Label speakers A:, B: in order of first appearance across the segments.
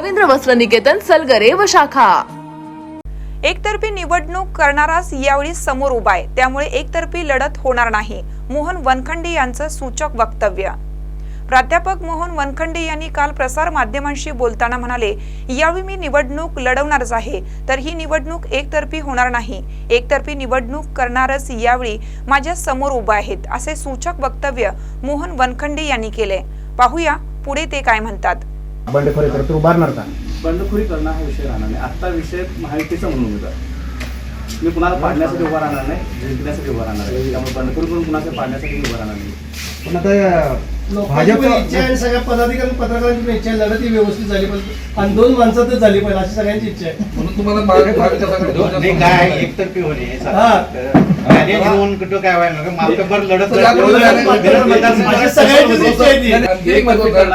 A: रवींद्र वस्त्र निकेतन सलगरे व शाखा.
B: एकतर्फी निवडणूक करणाराच यावेळी समोर उभा आहे. त्यामुळे एकतर्फी लढत होणार नाही मोहन वनखंडे यांचं सूचक वक्तव्य. प्राध्यापक मोहन वनखंडे यांनी काल प्रसार माध्यमांशी बोलताना म्हणाले यावेळी मी निवडणूक लढवणारच आहे तर ही निवडणूक एकतर्फी होणार नाही. एकतर्फी निवडणूक करणारच यावेळी माझ्यासमोर उभा आहेत असे सूचक वक्तव्य मोहन वनखंडे यांनी केले. पाहूया पुढे ते काय म्हणतात.
C: बंडखोरी करत उभारणार का?
D: बंडखोरी करणं हा विषय राहणार नाही. आत्ता विषय महायुतीचा म्हणून उमेदवार मी कुणाला पाडण्यासाठी उभा राहणार नाही जिंकण्यासाठी उभा राहणार आहे त्यामुळे बंडखोरी करून कुणाच्या पाडण्यासाठी उभा राहणार नाही.
C: पण आता
E: इच्छा आहे सगळ्या पदाधिकारी पत्रकारांची पण इच्छा आहे. लढत ही व्यवस्थित झाली पाहिजे. आणि दोन माणसातच झाली पाहिजे अशी सगळ्यांची इच्छा आहे.
F: तुम्हाला मागे भावीच्या
G: नाही काय एकतर्फी होणे
E: हा.
G: कुठं काय व्हायला. मालकाभर लढत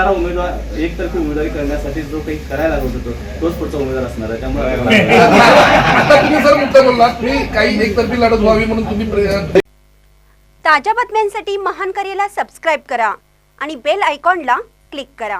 D: उमेदवार एकतर्फी उमेदवारी करण्यासाठी जो काही करायला लागत होतो तोच पुढचा उमेदवार असणार आहे. त्यामुळे
F: आता तुम्ही जर मुद्दा काही एकतर्फी लढत व्हावी म्हणून तुम्ही
H: ताज्या बातम्यांसाठी महान करेला सबस्क्राईब करा आणि बेल आयकॉनला क्लिक करा.